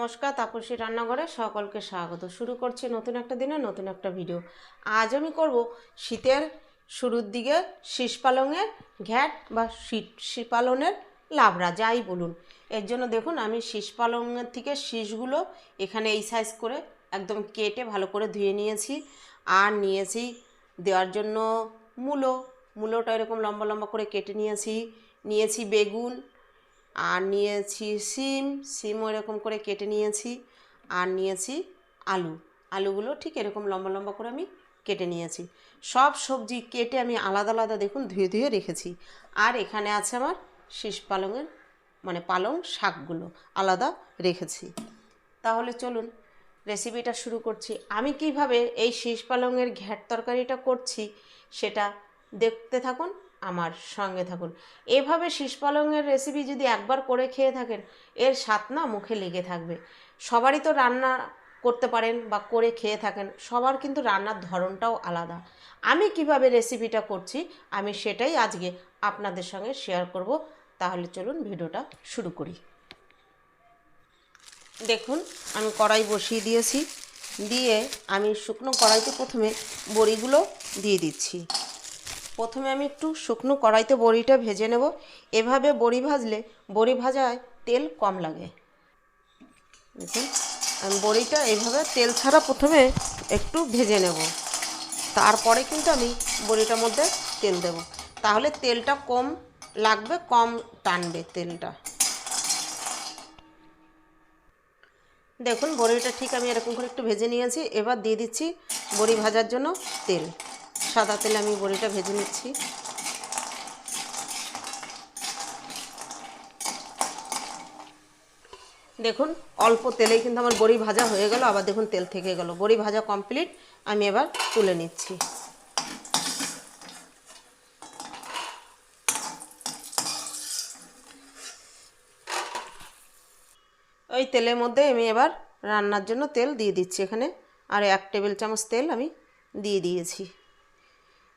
নমস্কার, তাপসী রান্নাঘরে সকলকে স্বাগত। শুরু করছি নতুন একটা দিনে নতুন একটা ভিডিও। আজ আমি করব শীতের শুরুর দিকে শীষ পালংয়ের ঘ্যাট বা শীত পালনের লাবড়া, যাই বলুন। এর জন্য দেখুন, আমি শীষ পালংয়ের থেকে শীষগুলো এখানে এই সাইজ করে একদম কেটে ভালো করে ধুয়ে নিয়েছি। আর নিয়েছি দেওয়ার জন্য মূলো। মূলোটা এরকম লম্বা লম্বা করে কেটে নিয়েছি। নিয়েছি বেগুন আর নিয়েছি সিম সিমও এরকম করে কেটে নিয়েছি। আর নিয়েছি আলু। আলুগুলো ঠিক এরকম লম্বা লম্বা করে আমি কেটে নিয়েছি। সব সবজি কেটে আমি আলাদা আলাদা দেখুন ধুয়ে ধুয়ে রেখেছি। আর এখানে আছে আমার শীষ পালংয়ের মানে পালং শাকগুলো আলাদা রেখেছি। তাহলে চলুন রেসিপিটা শুরু করছি। আমি কীভাবে এই শীষ পালংয়ের ঘ্যাট তরকারিটা করছি সেটা দেখতে থাকুন। আমার সঙ্গে থাকুন। এভাবে শীষ পালংয়ের রেসিপি যদি একবার করে খেয়ে থাকেন, এর স্বাদ না মুখে লেগে থাকবে। সবারই তো রান্না করতে পারেন বা করে খেয়ে থাকেন, সবার কিন্তু রান্নার ধরনটাও আলাদা। আমি কীভাবে রেসিপিটা করছি, আমি সেটাই আজকে আপনাদের সঙ্গে শেয়ার করব। তাহলে চলুন ভিডিওটা শুরু করি। দেখুন, আমি কড়াই বসিয়ে দিয়েছি। দিয়ে আমি শুকনো কড়াইতে প্রথমে বড়িগুলো দিয়ে দিচ্ছি। প্রথমে আমি একটু শুকনো কড়াইতে বড়িটা ভেজে নেব। এভাবে বড়ি ভাজলে বড়ি ভাজায় তেল কম লাগে। দেখুন, আমি বড়িটা এইভাবে তেল ছাড়া প্রথমে একটু ভেজে নেব। তারপরে কিন্তু আমি বড়িটার মধ্যে তেল দেব। তাহলে তেলটা কম লাগবে, কম টানবে তেলটা। দেখুন, বড়িটা ঠিক আমি এরকম করে একটু ভেজে নিয়েছি। এবার দিয়ে দিচ্ছি বড়ি ভাজার জন্য তেল। সাদা তেলে আমি বড়িটা ভেজে নিচ্ছি। দেখুন, অল্প তেলেই কিন্তু আমার বড়ি ভাজা হয়ে গেল। আবার দেখুন, তেল থেকে গেল। বড়ি ভাজা কমপ্লিট আমি এবার তুলে নিচ্ছি। ওই তেলের মধ্যে আমি এবার রান্নার জন্য তেল দিয়ে দিচ্ছি এখানে। আর এক টেবিল চামচ তেল আমি দিয়ে দিয়েছি।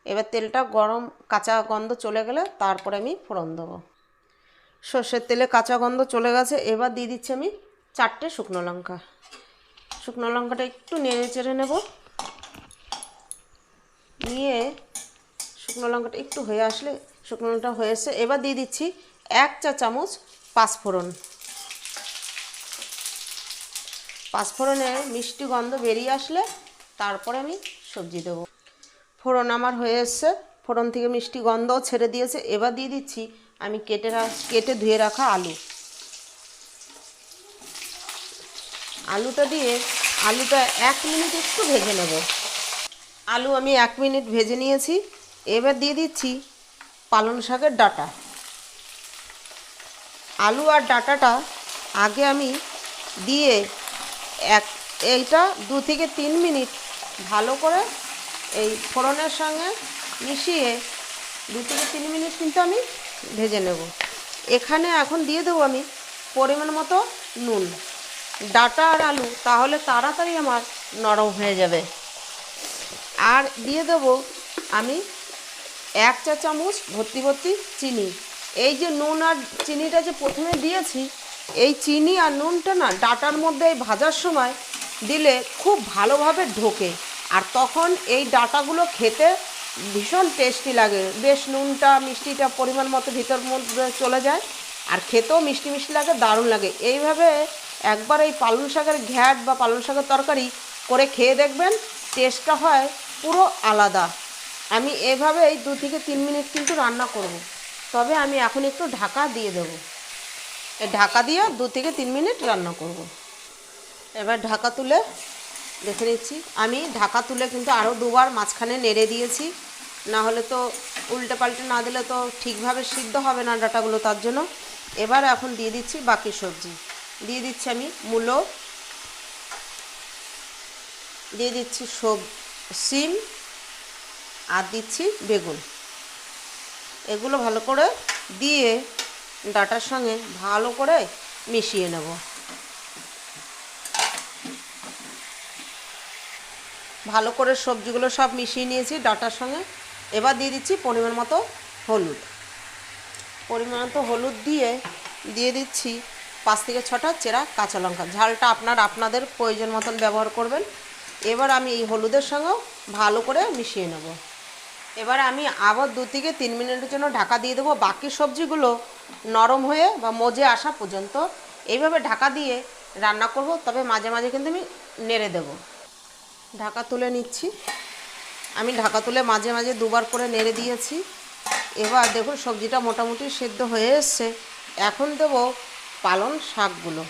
এবার তেলটা গরম কাঁচা গন্ধ চলে গেলে তারপরে আমি ফোড়ন দেবো। সর্ষের তেলে কাঁচা গন্ধ চলে গেছে, এবার দিয়ে দিচ্ছি আমি চারটে শুকনো লঙ্কা। শুকনো লঙ্কাটা একটু নেড়ে চেড়ে নেব। নিয়ে শুকনো লঙ্কাটা একটু হয়ে আসলে শুকনো লঙ্কাটা হয়ে এসে এবার দিয়ে দিচ্ছি এক চা চামচ পাঁচফোড়ন। পাঁচফোড়নের মিষ্টি গন্ধ বেরিয়ে আসলে তারপরে আমি সবজি দেবো। ফোড়ন আমার হয়ে এসছে। ফোড়ন থেকে মিষ্টি গন্ধও ছেড়ে দিয়েছে। এবার দিয়ে দিচ্ছি আমি কেটে কেটে ধুয়ে রাখা আলু। আলুটা দিয়ে আলুটা এক মিনিট একটু ভেজে নেব। আলু আমি এক মিনিট ভেজে নিয়েছি। এবার দিয়ে দিচ্ছি পালং শাকের ডাটা। আলু আর ডাটাটা আগে আমি দিয়ে এক, এইটা দু থেকে তিন মিনিট ভালো করে এই ফোড়নের সঙ্গে মিশিয়ে দু থেকে তিন মিনিট কিন্তু আমি ভেজে নেব। এখানে এখন দিয়ে দেবো আমি পরিমাণ মতো নুন, ডাটা আর আলু, তাহলে তাড়াতাড়ি আমার নরম হয়ে যাবে। আর দিয়ে দেবো আমি এক চা চামচ ভর্তি ভর্তি চিনি। এই যে নুন আর চিনিটা যে প্রথমে দিয়েছি, এই চিনি আর নুনটা না ডাটার মধ্যে এই ভাজার সময় দিলে খুব ভালোভাবে ঢোকে। আর তখন এই ডাটাগুলো খেতে ভীষণ টেস্টি লাগে বেশ নুনটা, মিষ্টিটা পরিমাণ মতো ভিতর মধ্যে চলে যায় আর খেতেও মিষ্টি মিষ্টি লাগে, দারুণ লাগে এইভাবে একবার এই পালং শাকের ঘ্যাট বা পালং শাকের তরকারি করে খেয়ে দেখবেন টেস্টটা হয় পুরো আলাদা আমি এভাবেই দু থেকে তিন মিনিট কিন্তু রান্না করব। তবে আমি এখন একটু ঢাকা দিয়ে দেব এই ঢাকা দিয়ে দু থেকে তিন মিনিট রান্না করব। এবার ঢাকা তুলে দেখে নিচ্ছি। আমি ঢাকা তুলে কিন্তু আরও দুবার মাঝখানে নেড়ে দিয়েছি। না হলে তো উল্টে পাল্টে না দিলে তো ঠিকভাবে সিদ্ধ হবে না ডাটাগুলো তার জন্য। এবার এখন দিয়ে দিচ্ছি বাকি সবজি। দিয়ে দিচ্ছি আমি মূলো। দিয়ে দিচ্ছি সব সিম আর দিচ্ছি বেগুন। এগুলো ভালো করে দিয়ে ডাটার সঙ্গে ভালো করে মিশিয়ে নেব। ভালো করে সবজিগুলো সব মিশিয়ে নিয়েছি ডাটার সঙ্গে। এবার দিয়ে দিচ্ছি পরিমাণ মতো হলুদ। পরিমাণ মতো হলুদ দিয়ে দিয়ে দিচ্ছি পাঁচ থেকে ছটা চেরা কাঁচা লঙ্কা। ঝালটা আপনার আপনাদের প্রয়োজন মতন ব্যবহার করবেন। এবার আমি এই হলুদের সঙ্গেও ভালো করে মিশিয়ে নেব। এবার আমি আবার দু থেকে তিন মিনিটের জন্য ঢাকা দিয়ে দেবো। বাকি সবজিগুলো নরম হয়ে বা মজে আসা পর্যন্ত। এইভাবে ঢাকা দিয়ে রান্না করব, তবে মাঝে মাঝে কিন্তু আমি নেড়ে দেব। ঢাকা তুলে নিচ্ছি। আমি ঢাকা তুলে মাঝে মাঝে দুবার করে নেড়ে দিয়েছি। এবার দেখুন, সবজিটা মোটামুটি সেদ্ধ হয়ে এসছে। এখন দেবো পালং শাকগুলো।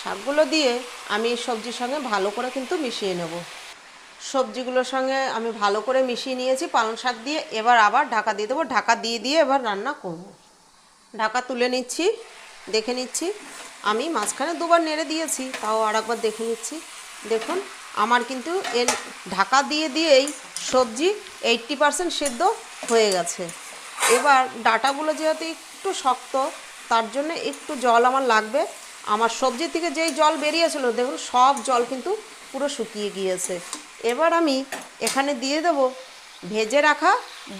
শাকগুলো দিয়ে আমি সবজির সঙ্গে ভালো করে কিন্তু মিশিয়ে নেব। সবজিগুলোর সঙ্গে আমি ভালো করে মিশিয়ে নিয়েছি পালং শাক দিয়ে। এবার আবার ঢাকা দিয়ে দেবো। ঢাকা দিয়ে দিয়ে এবার রান্না করব। ঢাকা তুলে নিচ্ছি, দেখে নিচ্ছি। আমি মাঝখানে দুবার নেড়ে দিয়েছি, তাও আর একবার দেখে নিচ্ছি। দেখুন আমার কিন্তু এর ঢাকা দিয়ে দিয়েই সবজি এইট্টি পারসেন্ট সেদ্ধ হয়ে গেছে। এবার ডাটাগুলো যেহেতু একটু শক্ত, তার জন্য একটু জল আমার লাগবে। আমার সবজি থেকে যেই জল বেরিয়েছিল, দেখুন সব জল কিন্তু পুরো শুকিয়ে গিয়েছে। এবার আমি এখানে দিয়ে দেব ভেজে রাখা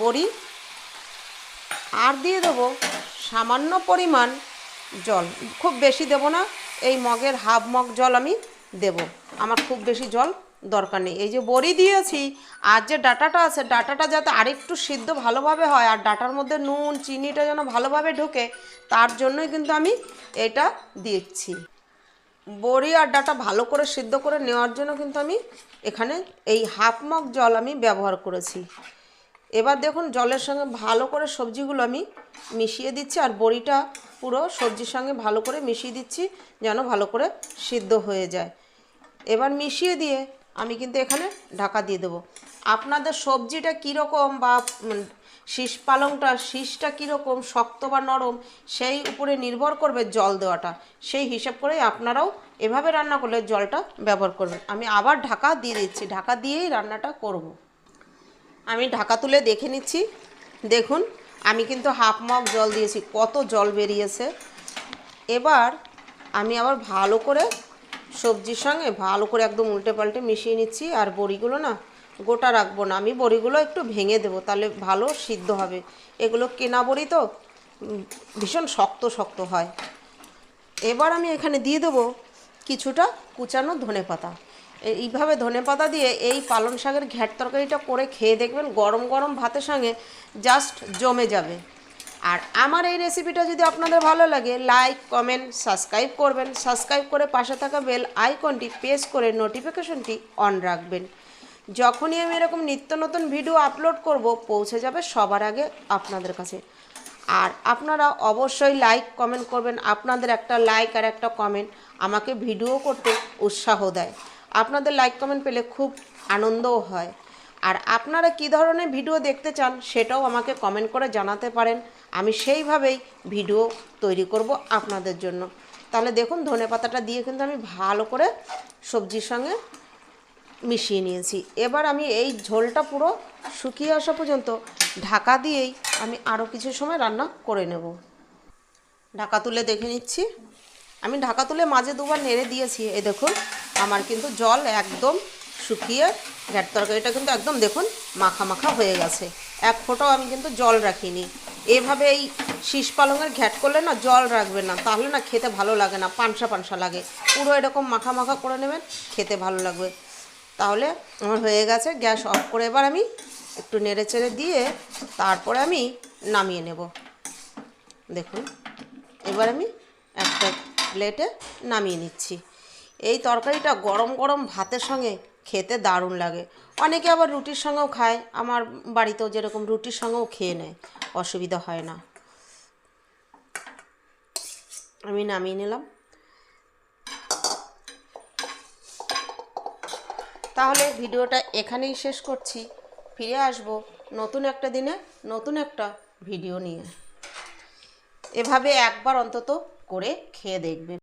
বড়ি আর দিয়ে দেবো সামান্য পরিমাণ জল। খুব বেশি দেব না, এই মগের হাফ মগ জল আমি দেব। আমার খুব বেশি জল দরকার নেই। এই যে বড়ি দিয়েছি, আর যে ডাটাটা আছে, ডাটাটা যাতে আরেকটু সিদ্ধ ভালোভাবে হয়, আর ডাটার মধ্যে নুন, চিনিটা যেন ভালোভাবে ঢোকে, তার জন্যই কিন্তু আমি এটা দিচ্ছি। বড়ি আর ডাটা ভালো করে সিদ্ধ করে নেওয়ার জন্য কিন্তু আমি এখানে এই হাফ মগ জল আমি ব্যবহার করেছি। এবার দেখুন, জলের সঙ্গে ভালো করে সবজিগুলো আমি মিশিয়ে দিচ্ছি, আর বড়িটা পুরো সবজির সঙ্গে ভালো করে মিশিয়ে দিচ্ছি, যেন ভালো করে সিদ্ধ হয়ে যায়। এবার মিশিয়ে দিয়ে আমি কিন্তু এখানে ঢাকা দিয়ে দেবো। আপনাদের সবজিটা কীরকম বা শীষ পালংটা, শীষটা কীরকম, শক্ত বা নরম, সেই উপরে নির্ভর করবে জল দেওয়াটা। সেই হিসাব করে আপনারাও এভাবে রান্না করলে জলটা ব্যবহার করবেন। আমি আবার ঢাকা দিয়ে দিচ্ছি। ঢাকা দিয়েই রান্নাটা করব। আমি ঢাকা তুলে দেখে নিচ্ছি। দেখুন, আমি কিন্তু হাফ মগ জল দিয়েছি। কত জল বেরিয়েছে। এবার আমি আবার ভালো করে সবজির সঙ্গে ভালো করে একদম উল্টে পাল্টে মিশিয়ে নিচ্ছি, আর বড়িগুলো না গোটা রাখব না। আমি বড়িগুলো একটু ভেঙে দেবো, তাহলে ভালো সিদ্ধ হবে। এগুলো কেনা বড়ি তো ভীষণ শক্ত শক্ত হয়। এবার আমি এখানে দিয়ে দেবো কিছুটা কুচানো ধনে পাতা। এইভাবে ধনে পাতা দিয়ে এই পালং শাকের ঘ্যাট তরকারিটা করে খেয়ে দেখবেন গরম গরম ভাতের সঙ্গে জাস্ট জমে যাবে। আর আমার এই রেসিপিটা যদি আপনাদের ভালো লাগে লাইক কমেন্ট সাবস্ক্রাইব করবেন। সাবস্ক্রাইব করে পাশে থাকা বেল আইকনটি প্রেস করে নোটিফিকেশনটি অন রাখবেন। যখনই আমি এরকম নিত্য নতুন ভিডিও আপলোড করব, পৌঁছে যাবে সবার আগে আপনাদের কাছে। আর আপনারা অবশ্যই লাইক কমেন্ট করবেন। আপনাদের একটা লাইক আর একটা কমেন্ট আমাকে ভিডিও করতে উৎসাহ দেয়। আপনাদের লাইক কমেন্ট পেলে খুব আনন্দও হয়। আর আপনারা কী ধরনের ভিডিও দেখতে চান সেটাও আমাকে কমেন্ট করে জানাতে পারেন। আমি সেইভাবেই ভিডিও তৈরি করব আপনাদের জন্য। তাহলে দেখুন, ধনে পাতাটা দিয়ে কিন্তু আমি ভালো করে সবজির সঙ্গে মিশিয়ে নিয়েছি। এবার আমি এই ঝোলটা পুরো শুকিয়ে আসা পর্যন্ত ঢাকা দিয়েই আমি আরও কিছু সময় রান্না করে নেব। ঢাকা তুলে দেখে নিচ্ছি। আমি ঢাকা তুলে মাঝে দুবার নেড়ে দিয়েছি। এই দেখুন, আমার কিন্তু জল একদম শুকিয়ে ঘ্যাট তরকারিটা কিন্তু একদম দেখুন মাখা মাখা হয়ে গেছে। এক ফোঁটাও আমি কিন্তু জল রাখিনি। এভাবে এই শীষ পালঙের ঘ্যাট করলে না জল রাখবেন না, তাহলে না খেতে ভালো লাগে না, পানসা পানসা লাগে। পুরো এরকম মাখা মাখা করে নেবেন, খেতে ভালো লাগবে। তাহলে আমার হয়ে গেছে, গ্যাস অফ করে এবার আমি একটু নেড়ে চেড়ে দিয়ে তারপরে আমি নামিয়ে নেব। দেখুন, এবার আমি একটা প্লেটে নামিয়ে নিচ্ছি। এই তরকারিটা গরম গরম ভাতের সঙ্গে খেতে দারুণ লাগে। অনেকে আবার রুটির সঙ্গেও খায়। আমার বাড়িতেও যেরকম রুটির সঙ্গেও খেয়ে নেয়। অসুবিধা হয় না। আমি নামিয়ে নিলাম। তাহলে ভিডিওটা এখানেই শেষ করছি। ফিরে আসব নতুন একটা দিনে, নতুন একটা ভিডিও নিয়ে। এভাবে একবার অন্তত করে খেয়ে দেখবেন।